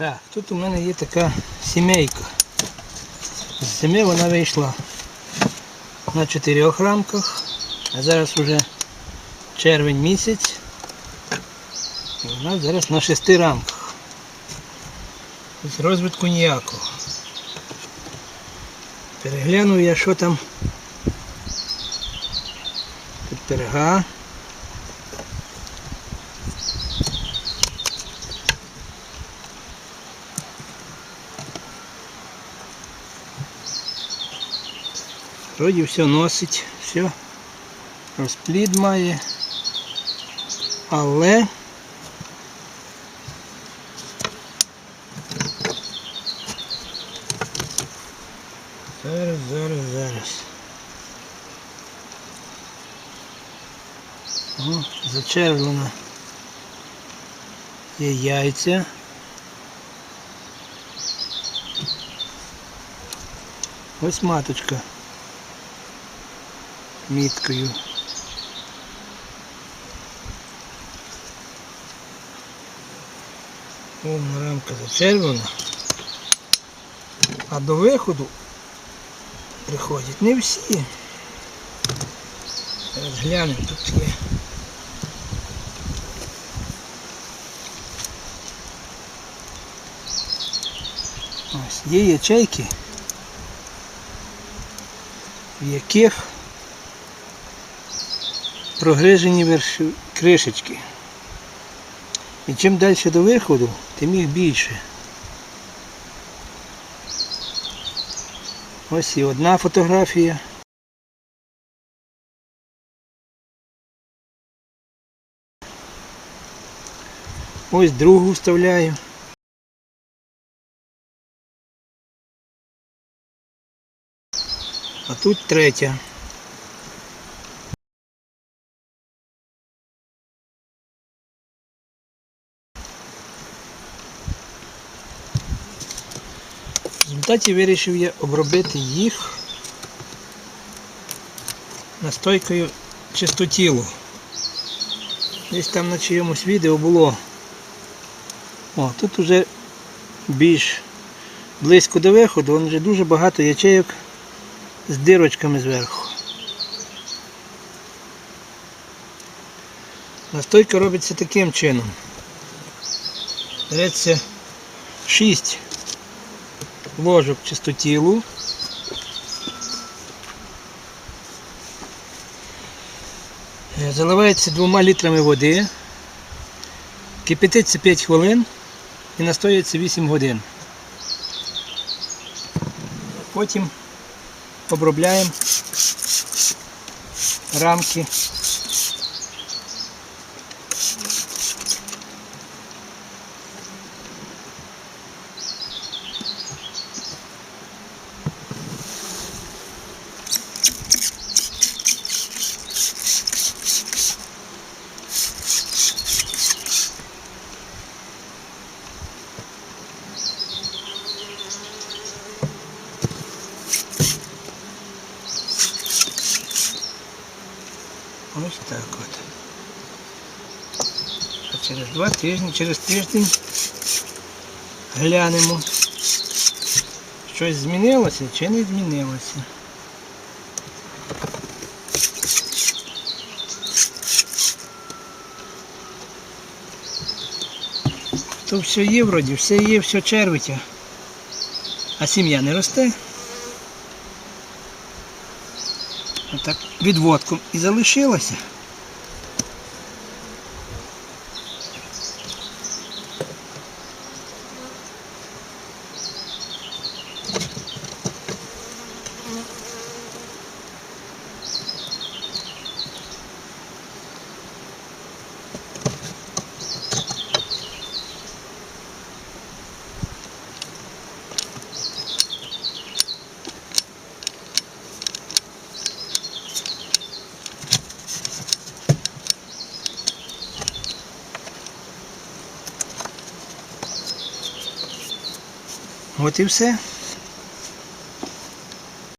Так, тут у мене є така сімейка. З семи вона вийшла на чотирьох рамках, а зараз вже червень місяць. І вона зараз на шести рамках. Тобто розвитку ніякого. Переглянув я, що там. Тут перга. Вроді все носить, все. Розплід має. Але зараз, зараз, зараз. О, зачервлено. Є яйця. Ось маточка міткою. Повна рамка зачервлена. А до виходу приходять не всі. Зараз глянемо, тут є. Ось є ячейки, в яких прогрижені верши... кришечки. І чим далі до виходу, тим їх більше. Ось і одна фотографія. Ось другу вставляю. А тут третя. Результаті вирішив я обробити їх настойкою чистотілу. Десь там на чиємусь відео було. О, тут вже більш близько до виходу, вон вже дуже багато ячейок з дирочками зверху. Настойка робиться таким чином. Береться 6 ложок чистотілу. Е, Заливається двома літрами води, кипятиться 5 хвилин і настоюється 8 годин. Потім обробляємо рамки. Ось так от. А через два тижні, через тиждень глянемо, щось змінилося чи не змінилося. То все є вроді, все є, все червиться. А сім'я не росте. Отак відводком і залишилося. От і все.